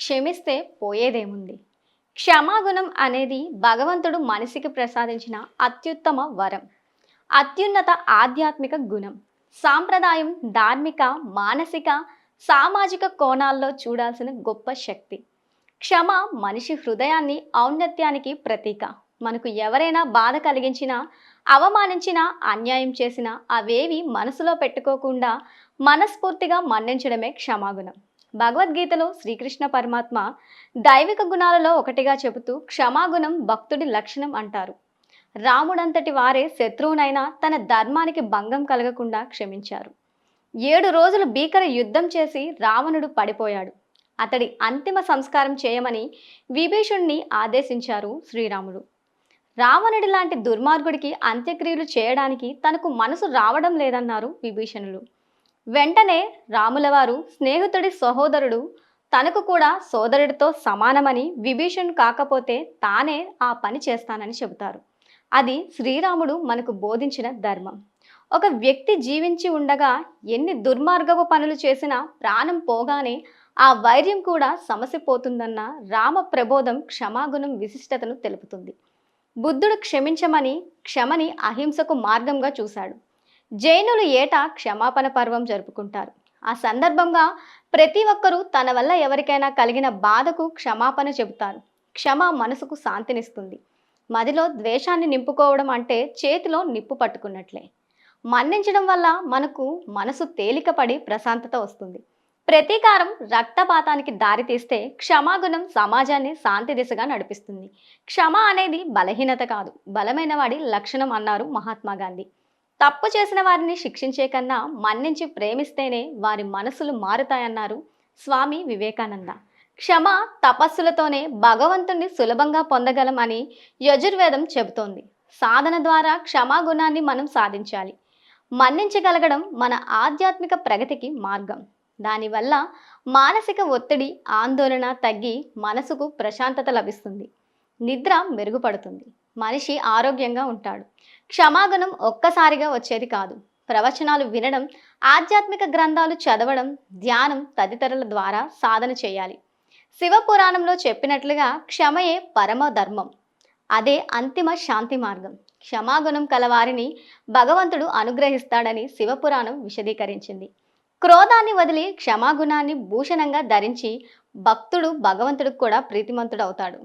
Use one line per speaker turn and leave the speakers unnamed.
క్షమిస్తే పోయేదేముంది? క్షమాగుణం అనేది భగవంతుడు మనిషికి ప్రసాదించిన అత్యుత్తమ వరం. అత్యున్నత ఆధ్యాత్మిక గుణం. సాంప్రదాయం ధార్మిక మానసిక సామాజిక కోణాల్లో చూడాల్సిన గొప్ప శక్తి. క్షమ మనిషి హృదయాన్ని ఔన్నత్యానికి ప్రతీక. మనకు ఎవరైనా బాధ కలిగించినా అవమానించినా అన్యాయం చేసినా అవేవి మనసులో పెట్టుకోకుండా మనస్ఫూర్తిగా మన్నించడమే క్షమాగుణం. భగవద్గీతలో శ్రీకృష్ణ పరమాత్మ దైవిక గుణాలలో ఒకటిగా చెబుతూ క్షమాగుణం భక్తుడి లక్షణం అంటారు. రాముడంతటి వారే శత్రువునైనా తన ధర్మానికి భంగం కలగకుండా క్షమించారు. ఏడు రోజులు భీకర యుద్ధం చేసి రావణుడు పడిపోయాడు. అతడి అంతిమ సంస్కారం చేయమని విభీషుణ్ణి ఆదేశించారు శ్రీరాముడు. రావణుడి లాంటి దుర్మార్గుడికి అంత్యక్రియలు చేయడానికి తనకు మనసు రావడం లేదన్నారు విభీషణులు. వెంటనే రాములవారు స్నేహితుడి సహోదరుడు తనకు కూడా సోదరుడితో సమానమని విభీషణ్ కాకపోతే తానే ఆ పని చేస్తానని చెబుతారు. అది శ్రీరాముడు మనకు బోధించిన ధర్మం. ఒక వ్యక్తి జీవించి ఉండగా ఎన్ని దుర్మార్గపు పనులు చేసినా ప్రాణం పోగానే ఆ వైర్యం కూడా సమసిపోతుందన్న రామ ప్రబోధం క్షమాగుణం విశిష్టతను తెలుపుతుంది. బుద్ధుడు క్షమించమని క్షమని అహింసకు మార్గంగా చూశాడు. జైనులు ఏటా క్షమాపణ పర్వం జరుపుకుంటారు. ఆ సందర్భంగా ప్రతి ఒక్కరూ తన వల్ల ఎవరికైనా కలిగిన బాధకు క్షమాపణ చెబుతారు. క్షమ మనసుకు శాంతినిస్తుంది. మదిలో ద్వేషాన్ని నింపుకోవడం అంటే చేతిలో నిప్పు పట్టుకున్నట్లే. మన్నించడం వల్ల మనకు మనసు తేలికపడి ప్రశాంతత వస్తుంది. ప్రతీకారం రక్తపాతానికి దారితీస్తే క్షమాగుణం సమాజాన్ని శాంతి దిశగా నడిపిస్తుంది. క్షమ అనేది బలహీనత కాదు. బలమైన వాడి లక్షణం అన్నారు మహాత్మా గాంధీ. తప్పు చేసిన వారిని శిక్షించే కన్నా మన్నించి ప్రేమిస్తేనే వారి మనసులు మారుతాయన్నారు స్వామి వివేకానంద. క్షమ తపస్సులతోనే భగవంతుణ్ణి సులభంగా పొందగలం అని యజుర్వేదం చెబుతోంది. సాధన ద్వారా క్షమాగుణాన్ని మనం సాధించాలి. మన్నించగలగడం మన ఆధ్యాత్మిక ప్రగతికి మార్గం. దానివల్ల మానసిక ఒత్తిడి ఆందోళన తగ్గి మనసుకు ప్రశాంతత లభిస్తుంది. నిద్ర మెరుగుపడుతుంది. మనిషి ఆరోగ్యంగా ఉంటాడు. క్షమాగుణం ఒక్కసారిగా వచ్చేది కాదు. ప్రవచనాలు వినడం ఆధ్యాత్మిక గ్రంథాలు చదవడం ధ్యానం తదితరుల ద్వారా సాధన చేయాలి. శివపురాణంలో చెప్పినట్లుగా క్షమయే పరమ ధర్మం. అదే అంతిమ శాంతి మార్గం. క్షమాగుణం కలవారిని భగవంతుడు అనుగ్రహిస్తాడని శివపురాణం విశదీకరించింది. క్రోధాన్ని వదిలి క్షమాగుణాన్ని భూషణంగా ధరించి భక్తుడు భగవంతుడికి కూడా ప్రీతిమంతుడవుతాడు.